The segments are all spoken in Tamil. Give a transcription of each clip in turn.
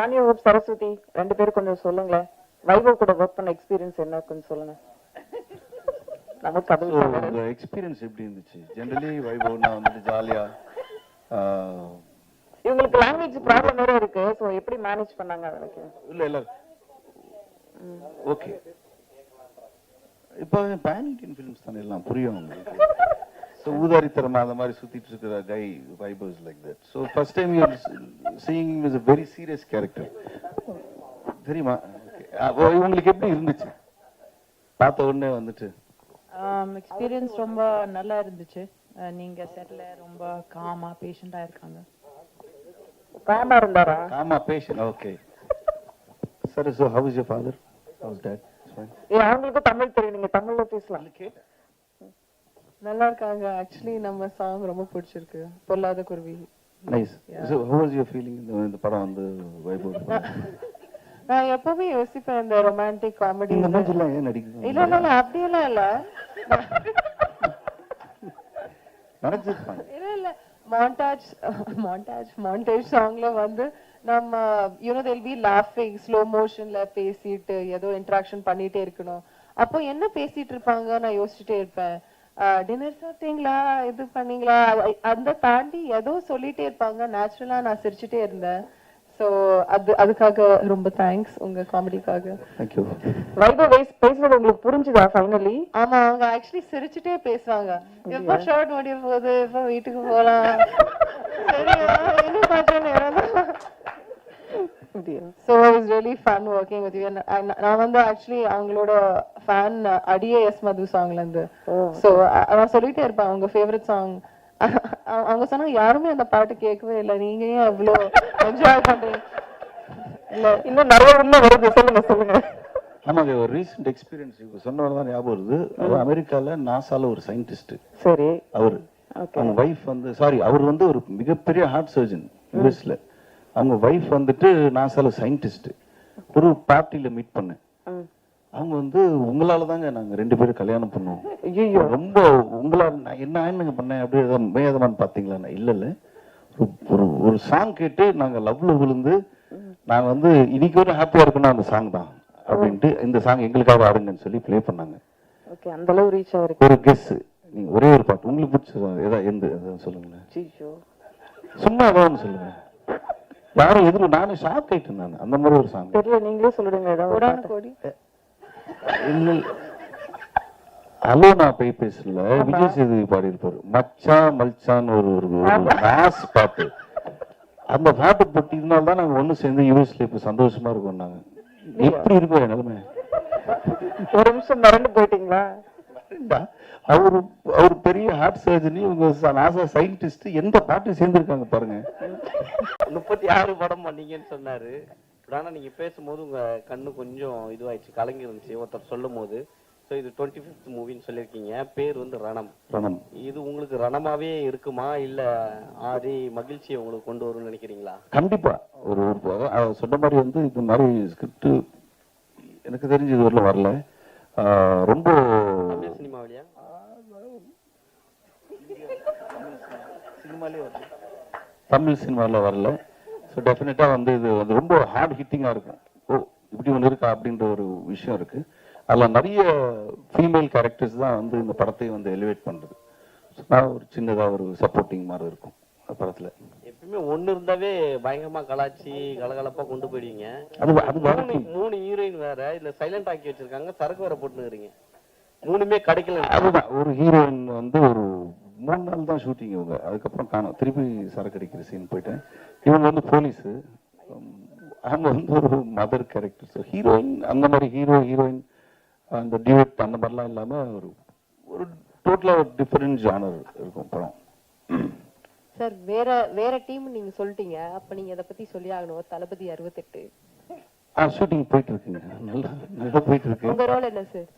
ஹோப் சரஸ்வதி ரெண்டு பேரும் கொஞ்சம் சொல்லுங்களேன். வைபவ் கூட ஒர்க் பண்ண எக்ஸ்பீரியன்ஸ் என்ன கொஞ்சம் சொல்லுங்க. நமக்கு அது எக்ஸ்பீரியன்ஸ் எப்படி இருந்துச்சு? ஜென்ரலி வைபவ்னா வந்துட்டு ஜாலியா இவங்களுக்கு லாங்குவேஜ் ப்ராப்ளம் வேற இருக்கு. சோ எப்படி மேனேஜ் பண்ணாங்க எனக்கு இல்ல இல்ல. ஓகே இப்போ பேன் இண்டியன் ஃபிலிம்ஸ் தானே எல்லாம் புரியும் உங்களுக்கு? ஸோ ஊதாரித்தரமா அந்த மாதிரி சுத்திட்டு இருக்கிற guy vibes like that so first time you seeing is a very serious character தெரியுமா? உங்களுக்கு எப்படி இருந்துச்சு? பார்த்த உடனே வந்துட்டு. எக்ஸ்பீரியன்ஸ் ரொம்ப நல்லா இருந்துச்சு. நீங்க செட்ல ரொம்ப காமா பேஷண்டா இருக்காங்க. காமா இருந்தாரா? ஆமா பேஷன் ஓகே சரி so how is your father how's dad ஏ அவங்களுக்கும் தமிழ் தெரியும். நீங்க தமிழ்ல பேசலாம். நல்லா இருக்காங்க ஆக்சுவலி நம்ம சாங் ரொம்ப பிடிச்சிருக்கு. பொல்லாத குருவி. Nice so how was your feeling இந்த படம் வந்து வைபவ் நான் எப்பவுமே யோசிப்பேன் இந்த ரொமான்டிக் காமெடி மூஞ்சிலாம் ஏன் நடிக்குது? இல்ல இல்ல அப்படியெல்லாம் இல்ல. நினைச்சிருப்பாங்க இல்ல இல்ல. மாண்டாஜ் மாண்டாஜ் மாண்டேஜ் சாங்ல வந்து நம்ம யூனோ தெல் பி லாஃபிங் ஸ்லோ மோஷன்ல பேசிட்டு ஏதோ இன்ட்ராக்ஷன் பண்ணிட்டே இருக்கணும். அப்போ என்ன பேசிட்டு இருப்பாங்க நான் யோசிச்சுட்டே இருப்பேன். டின்னர் சாப்பிட்டீங்களா? இது பண்ணீங்களா? அந்த தாண்டி ஏதோ சொல்லிட்டே இருப்பாங்க. நேச்சுரலா நான் சிரிச்சுட்டே இருந்தேன். சோ அது அதுக்காக ரொம்ப தேங்க்ஸ் உங்க காமெடிக்காக தேங்க்யூ வைபவ் பேஸ் பேசுறது உங்களுக்கு புரிஞ்சுதா ஃபைனலி ஆமா அவங்க ஆக்சுவலி சிரிச்சுட்டே பேசுவாங்க. எப்ப ஷர்ட் முடிய போகுது எப்ப வீட்டுக்கு போலாம்? சரியா இன்னும் கொஞ்சம் நேரம் so it's really fun working with you நான் வந்து ஆக்சுவலி அவங்களோட ஃபேன் அடியே எஸ் மது சாங்ல இருந்து ஸோ நான் சொல்லிட்டே இருப்பேன் அவங்க ஃபேவரட் சாங் அவங்க சொன்னாங்க யாருமே அந்த பாட்டு கேட்கவே இல்லை. நீங்க ஏன் அவ்வளோ என்ஜாய் பண்றீங்க? இல்ல. இன்னும் நிறைய வருது. சொல்லுங்க சொல்லுங்க. ஆமாங்க ஒரு ரீசெண்ட் எக்ஸ்பீரியன்ஸ் இப்போ சொன்னவர் தான் ஞாபகம் வருது. அவர் அமெரிக்கால நாசால ஒரு சயின்டிஸ்ட் சரி. அவர். அவங்க வைஃப் வந்து சாரி அவர் வந்து ஒரு மிகப்பெரிய ஹார்ட் சர்ஜன் யூஎஸ்ல அவங்க வைஃப் வந்துட்டு நாசால சயின்டிஸ்ட் ஒரு பார்ட்டியில மீட் பண்ணேன். அவங்க வந்து உங்களால தாங்க நாங்க ரெண்டு பேரும் கல்யாணம் பண்ணோம் ஐயோ ரொம்ப உங்களால நான் என்ன ஆயினுங்க பண்ணேன்? அப்படி ஏதாவது மேதமான்னு பாத்தீங்களா? நான் இல்ல இல்ல. ஒரு- ஒரு சாங் கேட்டு நாங்க லவ்ல விழுந்து நாங்க வந்து இன்னைக்கு வரை ஹாப்பியா இருக்கணும் அந்த சாங் தான் அப்படின்ட்டு இந்த சாங் எங்களுக்காக ஆடுங்கன்னு சொல்லி ப்ளே பண்ணாங்க. ஓகே அந்த அளவு ரீச் ஆயிருக்கு. ஒரு கெஸ் நீங்க ஒரே ஒரு பாட்டு உங்களுக்கு பிடிச்ச ஏதாவது எந்த சொல்லுங்களேன். சும்மா ஏதாவது சொல்லுங்க. யாரும் எதிர நானும் ஷாக் ஆயிட்டேன் நான். அந்த மாதிரி ஒரு சாங் தெரியல நீங்களே சொல்லிடுங்க ஏதாவது. கோடி இல்ல ஹலோ நான் போய் பேசல. விஜய் சேதுபதி பாடி இருப்பாரு மச்சான் மல்சான் ஒரு ஒரு மாஸ் பாட்டு. அந்த பாட்டு போட்டு இதனால தான் நாங்க ஒண்ணு சேர்ந்து யூஎஸ்ல இப்ப சந்தோஷமா இருக்கோம் நாங்க. எப்படி இருக்கும் நிலைமை? ஒரு நிமிஷம் மறந்து போயிட்டீங்களா? அவரு அவர் பெரிய ஹார்ட் சர்ஜரி உங்க நாசா சயின்டிஸ்ட் எந்த பாட்டு சேர்ந்திருக்காங்க பாருங்க. முப்பத்தி ஆறு படம் பண்ணீங்கன்னு சொன்னாரு. ஆனா நீங்க பேசும்போது உங்க கண்ணு கொஞ்சம் இதுவாயிடுச்சு கலங்கி இருந்துச்சு ஒருத்தர் சொல்லும் போது ஸோ இது டுவெண்ட்டி ஃபிஃப்த் மூவின்னு சொல்லியிருக்கீங்க. பேர் வந்து ரணம். ரணம். இது உங்களுக்கு ரணமாவே இருக்குமா? இல்ல ஆடி மகிழ்ச்சியை உங்களுக்கு கொண்டு வரும்னு நினைக்கிறீங்களா? கண்டிப்பா. ஒரு ஒரு சொன்ன மாதிரி வந்து இந்த மாதிரி ஸ்கிரிப்ட் எனக்கு தெரிஞ்சு இது வரல. ரொம்ப தமிழ் சினிமாவிலையா? தமிழ் சினிமாவில் வரல. ஸோ டெஃபினட்டாக வந்து இது வந்து ரொம்ப ஹார்ட் ஹிட்டிங்காக இருக்கும். ஓ இப்படி ஒன்று இருக்கா அப்படின்ற ஒரு விஷயம் இருக்கு. அதில் நிறைய ஃபீமேல் கேரக்டர்ஸ் தான் வந்து இந்த படத்தை வந்து எலிவேட் பண்ணுறது ஸோ நான் ஒரு சின்னதாக ஒரு சப்போர்ட்டிங் மாதிரி இருக்கும் அந்த படத்தில். எப்பயுமே ஒண்ணு இருந்தாவே பயங்கரமா கலாச்சி கலகலப்பா கொண்டு போயிடுவீங்க. அது அது மூணு ஹீரோயின் வேற இதுல சைலண்ட் ஆக்கி வச்சிருக்காங்க சரக்கு வேற போட்டுருக்கீங்க மூணுமே கிடைக்கல. அதுதான் ஒரு ஹீரோயின் வந்து ஒரு மூணு நாள் தான் ஷூட்டிங் இவங்க. அதுக்கப்புறம் காணும். திருப்பி சரக்கு அடிக்கிற சீன் போயிட்டேன். இவங்க வந்து போலீஸு அவங்க வந்து ஒரு மதர் கேரக்டர் ஸோ ஹீரோயின் அந்த மாதிரி ஹீரோ ஹீரோயின் அந்த டியூட் அந்த மாதிரிலாம் இல்லாமல் ஒரு ஒரு டோட்டலாக ஒரு டிஃப்ரெண்ட் ஜானர் சார் வேற வேற டீம் நீங்க சொல்லிட்டீங்க. அப்ப நீங்க இத பத்தி சொல்லி ஆகணும் தளபதி அறுபத்தெட்டு. ஆ ஷூட்டிங் போயிட்டு இருக்குங்க. நல்லா நல்லா போயிட்டு இருக்கு. உங்க ரோல் என்ன சார்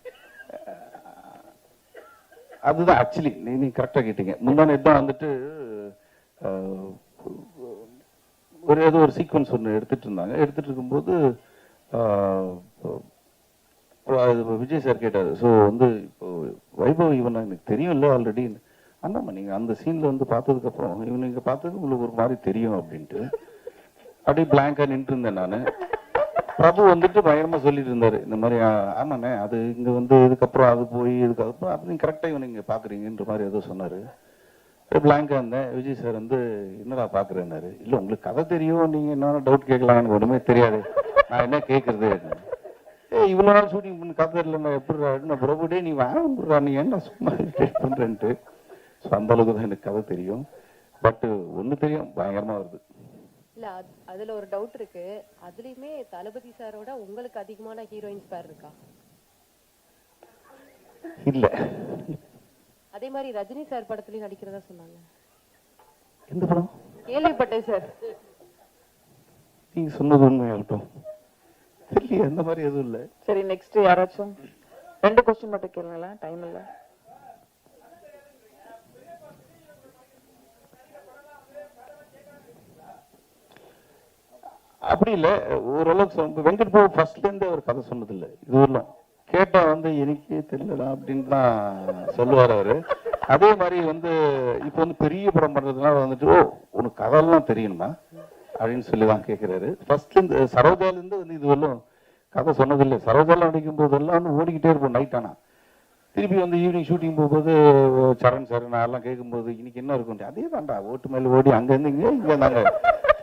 அதுதான் ஆக்சுவலி நீ நீ கரெக்டாக கேட்டீங்க. முந்தானே தான் வந்துட்டு ஒரு ஏதோ ஒரு சீக்வன்ஸ் ஒன்று எடுத்துட்டு இருந்தாங்க. எடுத்துட்டு இருக்கும்போது அது விஜய் சார் கேட்டார். ஸோ வந்து இப்போ வைபவ் இவனை எனக்கு தெரியும் இல்லை ஆல்ரெடி அண்ணாமா நீங்கள் அந்த சீனில் வந்து பார்த்ததுக்கப்புறம் இவன் நீங்கள் பார்த்தது உங்களுக்கு ஒரு மாதிரி தெரியும் அப்படின்ட்டு. அப்படியே பிளாங்காக நின்று இருந்தேன் நான். பிரபு வந்துட்டு பயங்கரமாக சொல்லிட்டு இருந்தார் இந்த மாதிரி அண்ணாண்ணே ஆமாண்ணே அது இங்கே வந்து இதுக்கப்புறம் அது போய் இதுக்கப்புறம் அது நீங்கள் கரெக்டாக இவனை நீங்கள் பார்க்குறீங்கன்ற மாதிரி ஏதோ சொன்னார். பிளாங்காக இருந்தேன். விஜய் சார் வந்து என்னடா பார்க்குறேன்னாரு? இல்லை உங்களுக்கு கதை தெரியும் நீங்கள் என்னென்ன டவுட் கேட்கலாம் எனக்கு தெரியாது. நான் என்ன கேட்கறது? ஏ இவ்வளோ நாள் ஷூட்டிங் பண்ணி கதை இல்லை நான் எப்படி நான் டே நீ வாங்க நீ என்ன சும்மா பண்ணுறேன்ட்டு ஸோ அந்த அளவுக்கு தான் எனக்கு கதை தெரியும். பட் ஒண்ணு தெரியும் பயங்கரமா வருது. இல்ல அது- அதுல ஒரு டவுட் இருக்கு. அதுலயுமே தளபதி சாரோட உங்களுக்கு அதிகமான ஹீரோயின்ஸ் பேர் இருக்கா? இல்ல. அதே மாதிரி ரஜினி சார் படத்துலயும் நடிக்கிறதா சொன்னாங்க. எந்த படம்? கேள்விப்பட்டேன் சார் நீங்க சொன்னது உண்மையாகட்டும். இல்லையே அந்த மாதிரி எதுவும் இல்லை. சரி நெக்ஸ்ட் யாராச்சும்? ரெண்டு கொஸ்டின் மட்டும் கேளுங்களேன் டைம் இல்ல. அப்படி இல்லை. ஓரளவுக்கு வெங்கட் பாபு ஃபர்ஸ்ட்லேருந்தே அவர் கதை சொன்னதில்லை. இது வரலாம் கேட்டா வந்து எனக்கு தெரியலடா அப்படின்னு தான் சொல்லுவார் அவர். அதே மாதிரி வந்து இப்போ வந்து பெரிய படம் பண்ணுறதுனால வந்துட்டு ஓ உனக்கு கதையெல்லாம் தெரியணுமா? அப்படின்னு சொல்லி தான் கேட்குறாரு ஃபர்ஸ்ட்லேருந்து சரோஜாலேருந்து வந்து இது வரலும் கதை சொன்னதில்லை. சரோஜால நடிக்கும் போதெல்லாம் வந்து ஓடிக்கிட்டே இருப்போம் நைட் ஆனால் திருப்பி வந்து ஈவினிங் ஷூட்டிங் போகும்போது சரண் சார் நான் எல்லாம் கேட்கும்போது இன்னைக்கு என்ன இருக்கும் அதே தான்டா ஓட்டு மேலே ஓடி அங்கேருந்து இங்கே இங்கே தாங்க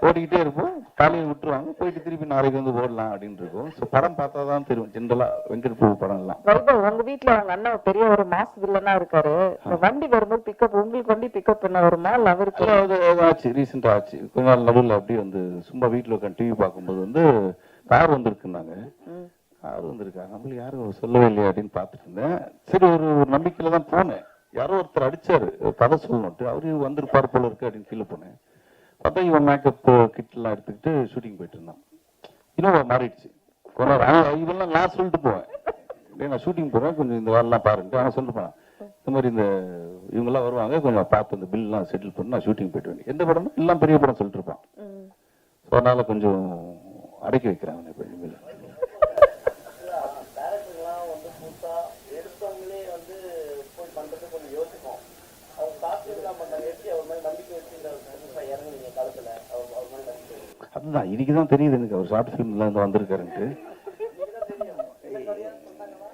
ஓடிக்கிட்டே இருப்போம். காலையில் விட்டுருவாங்க. போயிட்டு திருப்பி நாளைக்கு வந்து ஓடலாம் அப்படின்னு இருக்கும். ஸோ படம் பார்த்தா தான் தெரியும் ஜென்ரலா வெங்கட் பிரபு படம் எல்லாம். வைபவ் உங்க வீட்ல அவங்க அண்ணன் பெரிய ஒரு மாஸ் வில்லனா இருக்காரு. வண்டி வரும்போது பிக்கப் உங்களுக்கு வண்டி பிக்கப் பண்ண வருமா? இல்ல அவருக்கு? அது ஆச்சு. ரீசெண்டா ஆச்சு. கொஞ்ச நாள் நடுவில் அப்படியே வந்து சும்மா வீட்டில் உட்காந்து டிவி பார்க்கும்போது வந்து கார் வந்திருக்குன்னாங்க. ம். கார் வந்திருக்கா? நம்மளுக்கு யாரும் சொல்லவே இல்லையா அப்படின்னு பார்த்துட்டு இருந்தேன். சரி ஒரு ஒரு நம்பிக்கையில தான் போனேன். யாரோ ஒருத்தர் அடிச்சாரு. கதை சொல்லணும்ட்டு அவரு வந்திருப்பார் போல இருக்கு அப்படின்னு கீழே போனேன். பார்த்தா இவன் மேக்கப் கிட்லாம் எடுத்துக்கிட்டு ஷூட்டிங் போயிட்டு இருந்தான். இன்னும் மாறிடுச்சு. இதெல்லாம் நான் சொல்லிட்டு போவேன். டேய், நான் ஷூட்டிங் போறேன் கொஞ்சம் இந்த வேலைலாம் பாருன்ட்டு அவன் சொல்லிட்டு போனான். இந்த மாதிரி இந்த இவங்கெல்லாம் வருவாங்க கொஞ்சம் பார்த்து இந்த பில்லாம் செட்டில் பண்ணி நான் ஷூட்டிங் போயிட்டு வேண்டிய எந்த படம் எல்லாம் பெரிய படம் சொல்லிட்டு இருப்பான். ஸோ அதனால கொஞ்சம் அடக்கி வைக்கிறேன் அவனை இப்போ அதுதான் இன்னைக்கு தான் தெரியுது எனக்கு. அவர் ஷார்ட் ஃபிலிம்ல இருந்து வந்திருக்காருன்ட்டு.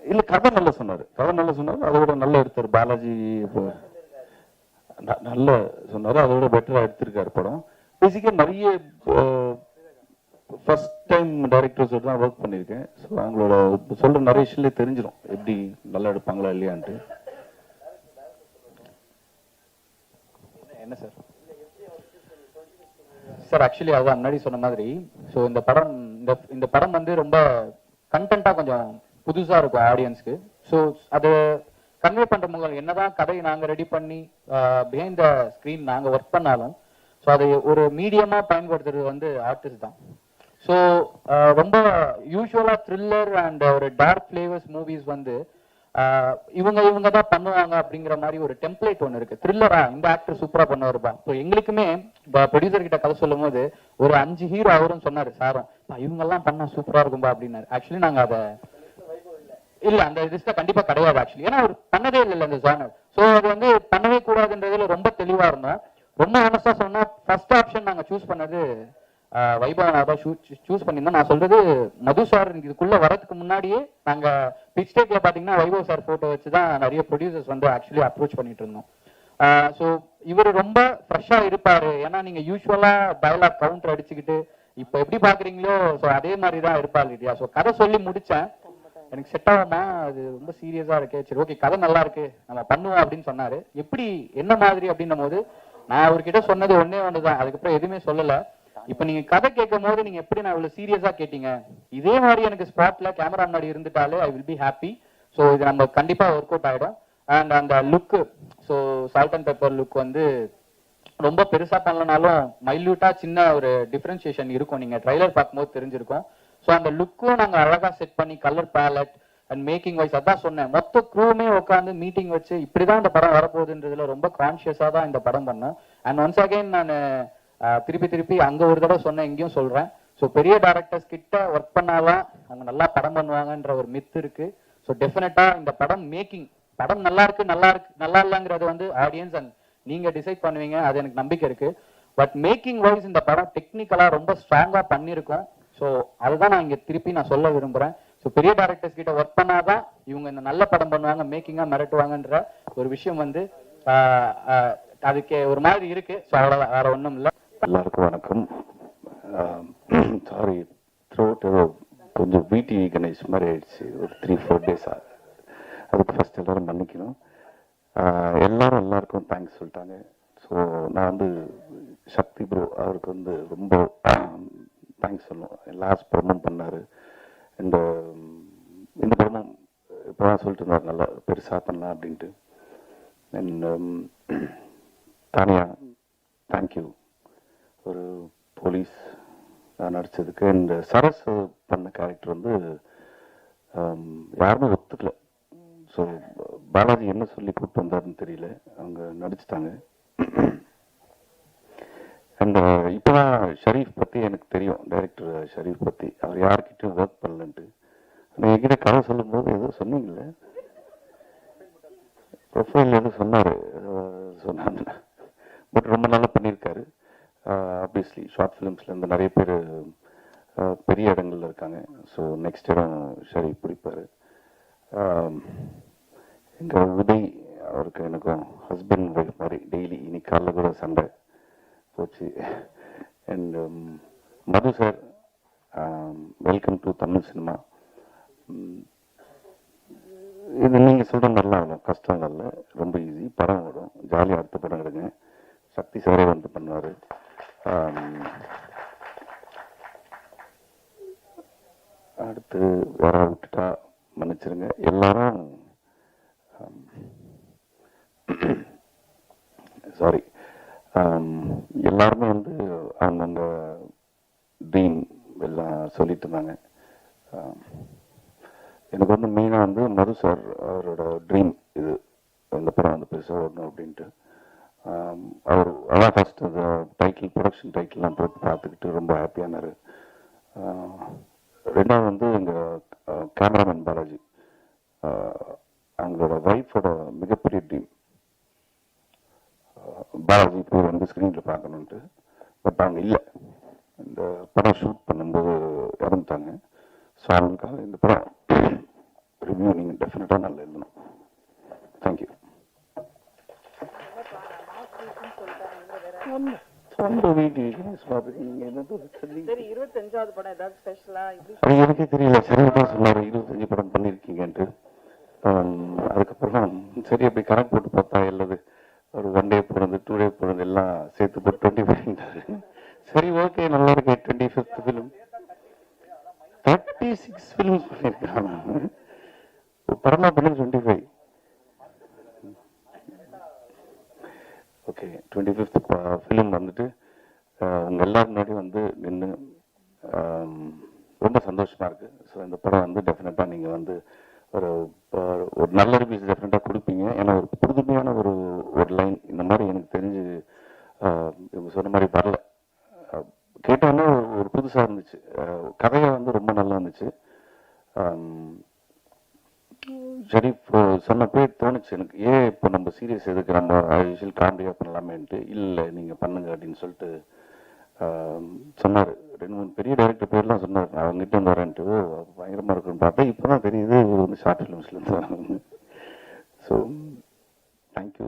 இல்லை கதை நல்லா சொன்னார். கதை நல்லா சொன்னார். அதோட நல்லா எடுத்தார். பாலாஜி இப்போ ந- நல்ல சொன்னார். அதோட பெட்டராக எடுத்திருக்கார் படம். பேசிக்காக நிறைய ஃபர்ஸ்ட் டைம் டைரக்டர்ஸ் தான் ஒர்க் பண்ணியிருக்கேன். ஸோ அவங்களோட சொல்கிற நிறைய விஷயங்களே தெரிஞ்சிடும் எப்படி நல்லா எடுப்பாங்களா இல்லையான்ட்டு. என்ன சார்? சார் ஆக்சுவலி அதான் முன்னாடி சொன்ன மாதிரி ஸோ இந்த படம் இந்த இந்த படம் வந்து ரொம்ப கண்டென்ட்டாக கொஞ்சம் புதுசா இருக்கும் ஆடியன்ஸ்க்கு ஸோ அது கன்வே பண்ணுற முகம் என்னதான் கதையை நாங்கள் ரெடி பண்ணி பிஹைண்ட் த ஸ்க்ரீன் நாங்கள் ஒர்க் பண்ணாலும் ஸோ அதை ஒரு மீடியமா பயன்படுத்துறது வந்து ஆர்டிஸ்ட் தான். ஸோ ரொம்ப யூஸ்வலாக த்ரில்லர் அண்ட் ஒரு டார்க் ஃப்ளேவர்ஸ் மூவிஸ் வந்து இவங்க இவங்க தான் பண்ணுவாங்க அப்படிங்கிற மாதிரி ஒரு டெம்ப்ளேட் ஒன்று இருக்கு. த்ரில்லரா இந்த ஆக்டர் சூப்பரா பண்ணுவாருப்பா ஸோ எங்களுக்குமே ப்ரொடியூசர் கிட்ட கதை சொல்லும் போது ஒரு அஞ்சு ஹீரோ அவரும் சொன்னாரு சாரும் இவங்க எல்லாம் பண்ணா சூப்பரா இருக்கும்பா அப்படின்னாரு. ஆக்சுவலி நாங்க அதை இல்ல அந்த லிஸ்ட்ல கண்டிப்பா கிடையாது ஆக்சுவலி ஏன்னா அவர் பண்ணதே இல்லை அந்த ஜானர் ஸோ அது வந்து பண்ணவே கூடாதுன்றதுல ரொம்ப தெளிவா இருந்தோம். ரொம்ப ஆனஸ்டா சொன்னா ஃபர்ஸ்ட் ஆப்ஷன் நாங்க சூஸ் பண்ணது வைபா வைபவன் சூஸ் பண்ணியிருந்தோம் நான் சொல்றது மது சார் இதுக்குள்ள வரதுக்கு முன்னாடியே நாங்க பிக் ஸ்டேட்ல பாத்தீங்கன்னா வைபவ் சார் போட்டோ வச்சு தான் நிறைய ப்ரொடியூசர்ஸ் வந்து ஆக்சுவலி அப்ரோச் பண்ணிட்டு இருந்தோம். ஸோ இவர் ரொம்ப ஃப்ரெஷ்ஷா இருப்பாரு. ஏன்னா நீங்க யூஸ்வலா டயலாக் கவுண்டர் அடிச்சுக்கிட்டு இப்போ எப்படி பாக்குறீங்களோ ஸோ அதே மாதிரி தான் இருப்பார் இல்லையா ஸோ கதை சொல்லி முடிச்சேன். எனக்கு செட் ஆகாம அது ரொம்ப சீரியஸா இருக்கு. சரி ஓகே கதை நல்லா இருக்கு. நம்ம பண்ணுவோம் அப்படின்னு சொன்னாரு. எப்படி என்ன மாதிரி அப்படின்னும் போது நான் அவர்கிட்ட சொன்னது ஒன்னே ஒன்று தான் அதுக்கப்புறம் எதுவுமே சொல்லலை. இப்ப நீங்க கதை கேட்கும் போது நீங்க எப்படி நான் இவ்வளவு சீரியஸா கேட்டீங்க? இதே மாதிரி எனக்கு ஸ்பாட்ல கேமரா முன்னாடி இருந்துட்டாலே I will be happy so இது நம்ம கண்டிப்பா ஒர்க் அவுட் ஆயிடும். அண்ட் அந்த look so salt and pepper look வந்து ரொம்ப பெருசா பண்ணலனாலும் மைல்யூட்டா சின்ன ஒரு டிஃபரன்சியேஷன் இருக்கும். நீங்க ட்ரைலர் பார்க்கும்போது தெரிஞ்சிருக்கும். ஸோ அந்த லுக்கும் நாங்க அழகா செட் பண்ணி colour palette and making wise அதான் சொன்னேன். மொத்த க்ரூமே உட்காந்து மீட்டிங் வச்சு இப்படிதான் இந்த படம் வரப்போகுதுன்றதுல ரொம்ப கான்சியஸா தான் இந்த படம் பண்ணேன் அண்ட் ஒன்ஸ் அகைன் நான் திருப்பி திருப்பி அங்க ஒரு தடவை சொன்னேன் இங்கேயும் சொல்றேன். ஸோ பெரிய டேரக்டர்ஸ் கிட்ட ஒர்க் பண்ணாதான் அவங்க நல்லா படம் பண்ணுவாங்கன்ற ஒரு மித் இருக்கு. ஸோ டெஃபினட்டா இந்த படம் மேக்கிங் படம் நல்லா இருக்கு நல்லா இருக்கு நல்லா இல்லைங்கிறது வந்து ஆடியன்ஸ் அண்ட் நீங்க டிசைட் பண்ணுவீங்க அது எனக்கு நம்பிக்கை இருக்கு. பட் மேக்கிங் வைஸ் இந்த படம் டெக்னிக்கலா ரொம்ப ஸ்ட்ராங்கா பண்ணியிருக்கோம். ஸோ அதுதான் நான் இங்க திருப்பி நான் சொல்ல விரும்புறேன். ஸோ பெரிய டேரக்டர்ஸ் கிட்ட ஒர்க் பண்ணாதான் இவங்க இந்த நல்ல படம் பண்ணுவாங்க மேக்கிங்கா மிரட்டுவாங்கன்ற ஒரு விஷயம் வந்து அதுக்கே அதுக்கு ஒரு மாதிரி இருக்கு. ஸோ அவ்வளோ வேற ஒன்றும் இல்லை. எல்லாருக்கும் வணக்கம். சாரி த்ரோட் கொஞ்சம் வீட்டி கணேஷ் மாதிரி ஆயிடுச்சு. ஒரு த்ரீ ஃபோர் டேஸா அதுக்கு ஃபஸ்ட் எல்லாரும் மன்னிக்கணும். எல்லாரும் எல்லாருக்கும் தேங்க்ஸ் சொல்லிட்டாங்க. ஸோ நான் வந்து சக்தி ப்ரோ அவருக்கு வந்து ரொம்ப தேங்க்ஸ் சொல்லணும். லாஸ்ட் படமும் பண்ணார். இந்த இந்த படமும் இப்போ தான் சொல்லிட்டு இருந்தார். நல்லா பெருசாக பண்ணலாம் அப்படின்ட்டு. அண்ட் தானியா தேங்க்யூ ஒரு போலீஸ் நடிச்சதுக்கு அண்ட் சரஸ் பண்ண கேரக்டர் வந்து யாருமே ஒத்துக்கல. ஸோ பாலாஜி என்ன சொல்லி கூப்பிட்டு வந்தாருன்னு தெரியல. அவங்க நடிச்சிட்டாங்க. அண்ட் இப்போதான் ஷரீஃப் பற்றி எனக்கு தெரியும். டைரக்டர் ஷரீஃப் பற்றி அவர் யார்கிட்டையும் ஒர்க் பண்ணலன்ட்டு. ஆனால் என்கிட்ட கதை சொல்லும்போது ஏதோ சொன்னீங்கல்ல? ப்ரொஃபைல் எதுவும் சொன்னார். சொன்னாங்க பட் ரொம்ப நல்லா பண்ணியிருக்காரு. ஆப்வியஸ்லி ஷார்ட் ஃபிலிம்ஸ்லேருந்து நிறைய பேர் பெரிய இடங்கள்ல இருக்காங்க. ஸோ நெக்ஸ்ட் இடம் சரி பிடிப்பார். எங்கள் உதய் அவருக்கு எனக்கும் ஹஸ்பண்ட் ஒய்ஃப் மாதிரி டெய்லி இன்னைக்கு காலைல கூட சண்டை போச்சு. And um, Madhu sir welcome to Tamil cinema இது நீங்கள் சொல்கிற நல்லா வரும் கஷ்டம் இல்லை. ரொம்ப ஈஸி படம் வரும் ஜாலியாக அடுத்த படம் எடுங்க. சக்தி சாரே வந்து பண்ணுவார். அடுத்து வேற விட்டுட்டா மன்னிச்சிருங்க. எல்லாரும் சாரி எல்லாருமே வந்து அந்தந்த ட்ரீம் எல்லாம் சொல்லிட்டு இருந்தாங்க. எனக்கு வந்து மெயினாக வந்து மது சார் அவரோட ட்ரீம் இது. அந்த படம் வந்து பெருசாக வரணும் அப்படின்ட்டு. அவர் அதான் ஃபர்ஸ்ட் அந்த டைட்டில் ப்ரொடக்ஷன் டைட்டில்லாம் போட்டு பார்த்துக்கிட்டு ரொம்ப ஹாப்பியானார் ரெண்டாவது வந்து எங்கள் கேமராமேன் பாலாஜி. அவங்களோட ஒய்ஃபோட மிகப்பெரிய டீம் பாலாஜி இப்போ வந்து ஸ்க்ரீனில் பார்க்கணுன்ட்டு பட் அவங்க இல்லை. இந்த படம் ஷூட் பண்ணும்போது இறந்துட்டாங்க. ஸோ அவங்களுக்காக இந்த படம் ரிவ்யூ நீங்கள் டெஃபினட்டாக நல்லா எழுதணும் தேங்க்யூ சொந்த வீட்டு நீங்கள் என்னது சொல்லி சரி இருபத்தஞ்சாவது படம் ஏதாவது ஸ்பெஷலா இப்படி அது எனக்கே தெரியல. சரி தான் சொன்னார்? இருபத்தஞ்சு படம் பண்ணியிருக்கீங்கன்ட்டு ஆம், அதுக்கப்புறம் சரி அப்படி கணக்கு போட்டு பார்த்தா எல்லாது ஒரு ஒன் டே போனது டூ டே போனது எல்லாம் சேர்த்து போட்டு டுவெண்ட்டி ஃபைவ் சரி ஓகே நல்லா இருக்கு. Twenty fifth film thirty six films பண்ணியிருக்காங்க படமா பண்ணி twenty five okay twenty fifth film வந்துட்டு அஹ், உங்க முன்னாடியும் முன்னாடி வந்து நின்று ரொம்ப சந்தோஷமாக இருக்குது ஸோ இந்த படம் வந்து டெஃபினட்டாக நீங்கள் வந்து ஒரு ஒரு- நல்ல ரிவ்யூஸ் டெஃபினட்டாக கொடுப்பீங்க. ஏன்னா ஒரு புதுமையான ஒரு ஒரு லைன் இந்த மாதிரி எனக்கு தெரிஞ்சு இவங்க சொன்ன மாதிரி வரல. கேட்டோன்னே ஒரு ஒரு புதுசாக இருந்துச்சு. கதையை வந்து ரொம்ப நல்லா இருந்துச்சு. சரி இப்போ சொன்னப்பே தோணுச்சு எனக்கு. ஏன் இப்போ நம்ம சீரியஸ் எதுக்கு நம்ம யூஷுவல் காமெடியாக பண்ணலாமேன்ட்டு. இல்லை நீங்கள் பண்ணுங்க அப்படின்னு சொல்லிட்டு சொன்னார். ரெண்டு மூணு பெரிய டைரக்டர் பேர்லாம் சொன்னார். நான் அவங்ககிட்ட வந்து வரேன்ட்டு. பயங்கரமாக இருக்குன்னு பார்த்தா இப்போ தான் தெரியுது ஒரு வந்து ஷார்ட் ஃபிலிம்ஸ்லேருந்து வராங்க. So thank you